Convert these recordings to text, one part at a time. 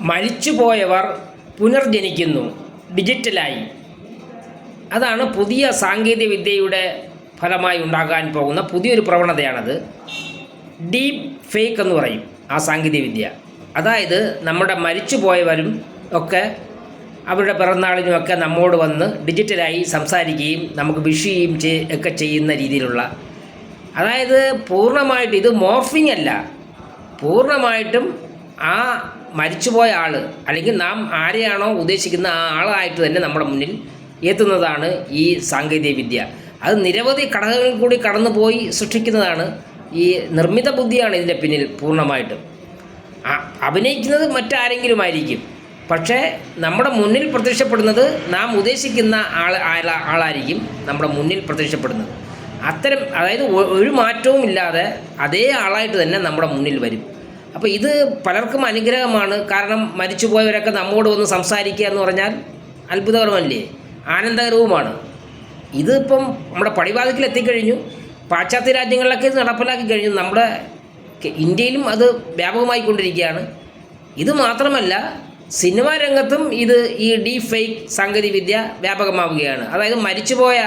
മരിച്ചുപോയവർ പുനർജനിക്കുന്നു ഡിജിറ്റലായി. അതാണ് പുതിയ സാങ്കേതികവിദ്യയുടെ ഫലമായി ഉണ്ടാകാൻ പോകുന്ന പുതിയൊരു പ്രവണതയാണത്. ഡീപ്പ് ഫേക്ക് എന്ന് പറയും ആ സാങ്കേതികവിദ്യ. അതായത് നമ്മുടെ മരിച്ചുപോയവരും ഒക്കെ അവരുടെ പിറന്നാളിനുമൊക്കെ നമ്മോട് വന്ന് ഡിജിറ്റലായി സംസാരിക്കുകയും നമുക്ക് വിഷ് ചെയ്യുകയും ചെയ്- ഒക്കെ ചെയ്യുന്ന രീതിയിലുള്ള. അതായത് പൂർണമായിട്ട് ഇത് മോർഫിംഗ് അല്ല. പൂർണമായിട്ടും ആ മരിച്ചുപോയ ആൾ അല്ലെങ്കിൽ നാം ആരെയാണോ ഉദ്ദേശിക്കുന്ന ആ ആളായിട്ട് തന്നെ നമ്മുടെ മുന്നിൽ എത്തുന്നതാണ് ഈ സാങ്കേതിക വിദ്യ. അത് നിരവധി ഘടകങ്ങളിൽ കൂടി കടന്നുപോയി സൃഷ്ടിക്കുന്നതാണ് ഈ നിർമ്മിത ബുദ്ധിയാണ് ഇതിന്റെ പിന്നിൽ പൂർണമായിട്ടും. അഭിനയിക്കുന്നത് മറ്റാരെങ്കിലും ആയിരിക്കും പക്ഷേ നമ്മുടെ മുന്നിൽ പ്രത്യക്ഷപ്പെടുന്നത് നാം ഉദ്ദേശിക്കുന്ന ആൾ ആള- ആളായിരിക്കും നമ്മുടെ മുന്നിൽ പ്രത്യക്ഷപ്പെടുന്നത്. അത്തരം അതായത് ഒരു മാറ്റവും ഇല്ലാതെ അതേ ആളായിട്ട് തന്നെ നമ്മുടെ മുന്നിൽ വരും. അപ്പോൾ ഇത് പലർക്കും അനുഗ്രഹമാണ്. കാരണം മരിച്ചുപോയവരൊക്കെ നമ്മോട് വന്ന് സംസാരിക്കുക എന്ന് പറഞ്ഞാൽ അത്ഭുതകരമല്ലേ? ആനന്ദകരവുമാണ്. ഇതിപ്പം നമ്മുടെ പടിവാതിക്കൽ എത്തിക്കഴിഞ്ഞു. പാശ്ചാത്യ രാജ്യങ്ങളിലൊക്കെ ഇത് നടപ്പിലാക്കി കഴിഞ്ഞു. നമ്മുടെ ഇന്ത്യയിലും അത് വ്യാപകമായി കൊണ്ടിരിക്കുകയാണ് ഇത് മാത്രമല്ല സിനിമാ രംഗത്തും ഇത് ഈ ഡീ ഫേക്ക് സാങ്കേതികവിദ്യ വ്യാപകമാവുകയാണ്. അതായത് മരിച്ചുപോയ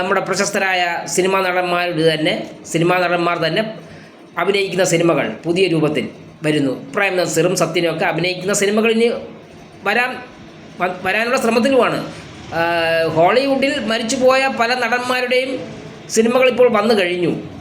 നമ്മുടെ പ്രശസ്തരായ സിനിമാ നടന്മാരുടെ തന്നെ സിനിമാ നടന്മാർ തന്നെ അഭിനയിക്കുന്ന സിനിമകൾ പുതിയ രൂപത്തിൽ വരുന്നു. പ്രേം നസീറും സത്യനും ഒക്കെ അഭിനയിക്കുന്ന സിനിമകൾ ഇനി വരാൻ വരാനുള്ള ശ്രമത്തിലുമാണ്. ഹോളിവുഡിൽ മരിച്ചുപോയ പല നടന്മാരുടെയും സിനിമകൾ ഇപ്പോൾ വന്നു കഴിഞ്ഞു.